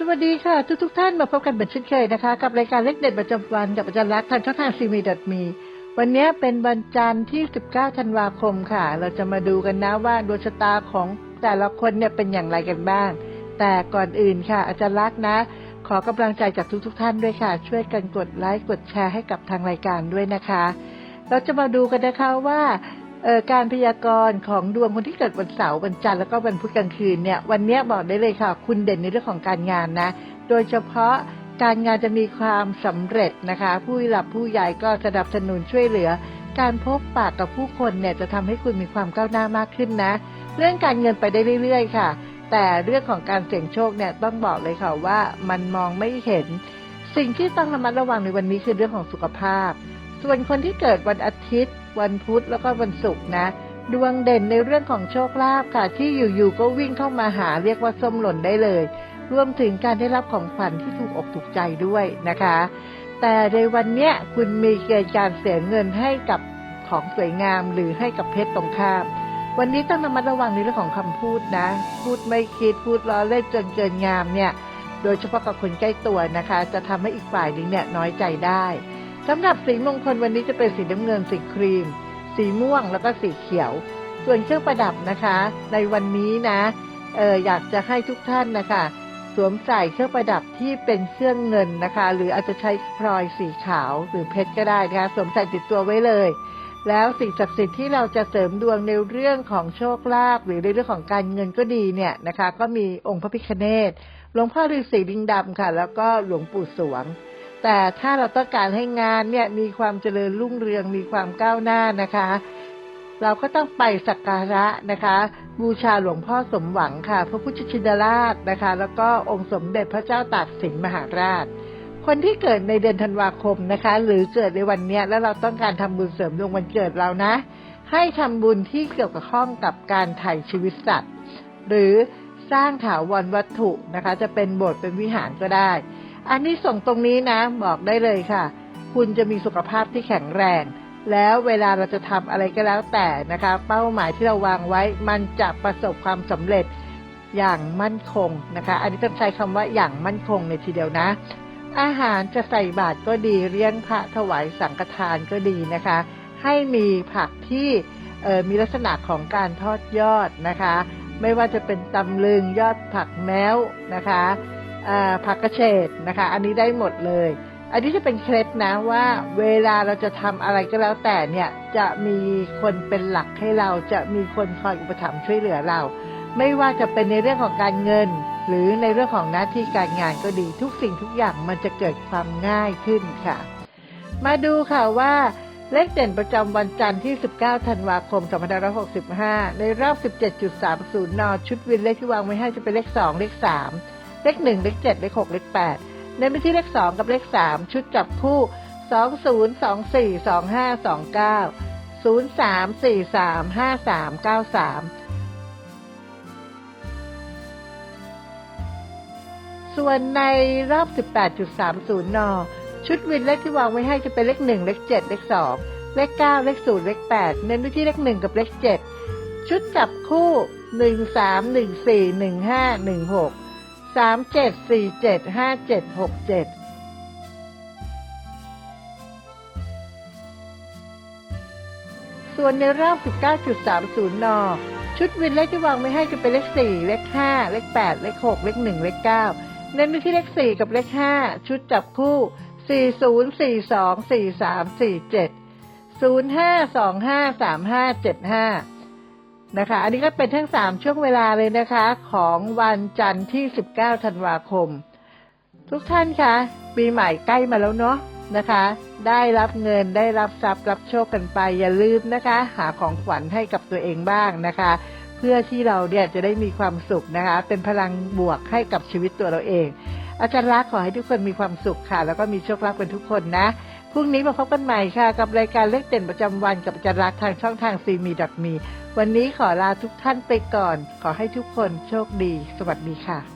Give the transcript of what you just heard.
สวัสดีค่ะ ทุกทุกๆท่านมาพบกันเหมือนเช่นเคยนะคะ กับรายการเลขเด็ดประจำวันกับอาจารย์รักทางช่องทางซีมีดมีวันนี้เป็นวันจันทร์ที่ 19 ธันวาคมค่ะ เราจะมาดูกันนะว่าดวงชะตาของแต่ละคนเนี่ยเป็นอย่างไรกันบ้าง แต่ก่อนอื่นค่ะ อาจารย์รักนะ ขอกำลังใจจากทุกๆทท่านด้วยค่ะ ช่วยกันกดไลค์กดแชร์ให้กับทางรายการด้วยนะคะ เราจะมาดูกันนะคะว่า เออการพยากรณ์ของดวงคนที่เกิดวันเสาร์วันจันทร์แล้วก็วันพุธกลางคืนเนี่ยวันนี้บอกได้เลยค่ะ คุณเด่นในเรื่องของการงานนะ โดยเฉพาะการงานจะมีความสำเร็จนะคะ ผู้หลับผู้ใหญ่ก็สนับสนุนช่วยเหลือ การพบปากกับผู้คนเนี่ยจะทำให้คุณมีความก้าวหน้ามากขึ้นนะ เรื่องการเงินไปได้เรื่อย ๆ ค่ะ แต่เรื่องของการเสี่ยงโชคเนี่ยต้องบอกเลยค่ะว่ามันมองไม่เห็น สิ่งที่ต้องระมัดระวังในวันนี้คือเรื่องของสุขภาพ ส่วนคนที่เกิดวันอาทิตย์ วันพุธแล้วก็วันศุกร์นะ ดวงเด่นในเรื่องของโชคลาภค่ะ ที่อยู่ๆก็วิ่งเข้ามาหาเรียกว่าส้มหล่นได้เลย รวมถึงการได้รับของขวัญที่ถูกอกถูกใจด้วยนะคะ แต่ในวันเนี้ยคุณมีเกณฑ์การเสียเงินให้กับของสวยงามหรือให้กับเพศตรงข้าม วันนี้ต้องระมัดระวังในเรื่องของคำพูดนะ พูดไม่คิดพูดล้อเล่นจนเกินงามเนี่ย โดยเฉพาะกับคนใกล้ตัวนะคะ จะทำให้อีกฝ่ายหนึงเนี่ยน้อยใจได้ สำหรับสีมงคลวันนี้จะเป็นสีน้ำเงินสีครีม สีม่วงแล้วก็สีเขียว ส่วนเครื่องประดับนะคะ ในวันนี้นะเอออยากจะให้ทุกท่านนะคะ สวมใส่เครื่องประดับที่เป็นเครื่องเงินนะคะ หรืออาจจะใช้พลอยสีขาวหรือเพชรก็ได้นะคะ สวมใส่ติดตัวไว้เลย แล้วสิ่งศักดิ์สิทธิ์ที่เราจะเสริมดวงในเรื่องของโชคลาภหรือในเรื่องของการเงินก็ดีเนี่ยนะคะ ก็มีองค์พระพิฆเนศหลวงพ่อฤาษีลิงดำค่ะ แล้วก็หลวงปู่สวง แต่ถ้าเราต้องการให้งานเนี่ยมีความเจริญรุ่งเรืองมีความก้าวหน้านะคะ เราก็ต้องไปสักการะนะคะ บูชาหลวงพ่อสมหวังค่ะ พระพุทธชินราชนะคะ แล้วก็องค์สมเด็จพระเจ้าตากสินมหาราช คนที่เกิดในเดือนธันวาคมนะคะ หรือเกิดในวันเนี้ยแล้วเราต้องการทำบุญเสริมดวงวันเกิดเรานะ ให้ทำบุญที่เกี่ยวกับข้องกับการไถ่ชีวิตสัตว์ หรือสร้างถาวรวัตถุนะคะ จะเป็นโบสถ์เป็นวิหารก็ได้ อันนี้ส่งตรงนี้นะ บอกได้เลยค่ะ คุณจะมีสุขภาพที่แข็งแรง แล้วเวลาเราจะทำอะไรก็แล้วแต่นะคะ เป้าหมายที่เราวางไว้ มันจะประสบความสำเร็จอย่างมั่นคงนะคะ อันนี้ต้องใช้คำว่าอย่างมั่นคงในทีเดียวนะ อาหารจะใส่บาตรก็ดีเลี้ยงพระถวายสังฆทานก็ดีนะคะ ให้มีผักที่เออมีลักษณะของการทอดยอดนะคะ ไม่ว่าจะเป็นตำลึงยอดผักแม้วนะคะ ผักกระเฉดนะคะ อันนี้ได้หมดเลย อันนี้จะเป็นเคล็ดนะว่าเวลาเราจะทำอะไรก็แล้วแต่เนี่ยจะมีคนเป็นหลักให้เราจะมีคนคอยอุปถัมภ์ช่วยเหลือเรา ไม่ว่าจะเป็นในเรื่องของการเงิน หรือในเรื่องของหน้าที่การงานก็ดีทุกสิ่งทุกอย่างมันจะเกิดความง่ายขึ้นค่ะ มาดูค่ะว่าเลขเด่นประจำวันจันทร์ที่ 19 ธันวาคม 2565 ในรอบ 17.30 น ชุดวินเลขที่วางไว้ให้จะเป็นเลข 2 เลข 3 เลข1เลข7เลข6เลข8เน้นไปที่เลข2กับเลข3ชุดจับคู่20 24 25 29 03 43 53 93ส่วนในรอบ 18.30 น ชุดวินเลขที่วางไว้ให้จะเป็นเลข 1 เลข 7 เลข 2 เลข 9 เลข 0 เลข 8 เน้นไปที่เลข 1 กับเลข 7 ชุดจับคู่ 1 3 1 4 1 5 1 6 3 7 4 7 5 7 6 7ส่วนในรอบ 19.30 น ชุดวินเลขที่วางไว้ให้จะเป็นเลข 4 เลข 5 เลข 8 เลข 6 เลข 1 เลข 9 เน้นไปที่เลข 4 กับเลข 5 ชุดจับคู่ 40 42 43 47 05 25 35 75 นะคะ อันนี้ก็เป็นทั้ง3ช่วงเวลาเลยนะคะ ของวันจันทร์ที่ 19 ธันวาคม ทุกท่านคะปีใหม่ใกล้มาแล้วเนาะนะคะ ได้รับเงินได้รับทรัพย์รับโชคกันไปอย่าลืมนะคะ หาของขวัญให้กับตัวเองบ้างนะคะ เพื่อที่เราเนี่ยจะได้มีความสุขนะคะ เป็นพลังบวกให้กับชีวิตตัวเราเอง อาจารย์รักขอให้ทุกคนมีความสุขค่ะ แล้วก็มีโชคลาภเป็นทุกคนนะ พรุ่งนี้มาพบกันใหม่ค่ะ กับรายการเลขเด่นประจำวันกับอาจารย์รักทางช่องทางซีมีดมี วันนี้ขอลาทุกท่านไปก่อน ขอให้ทุกคนโชคดี สวัสดีค่ะ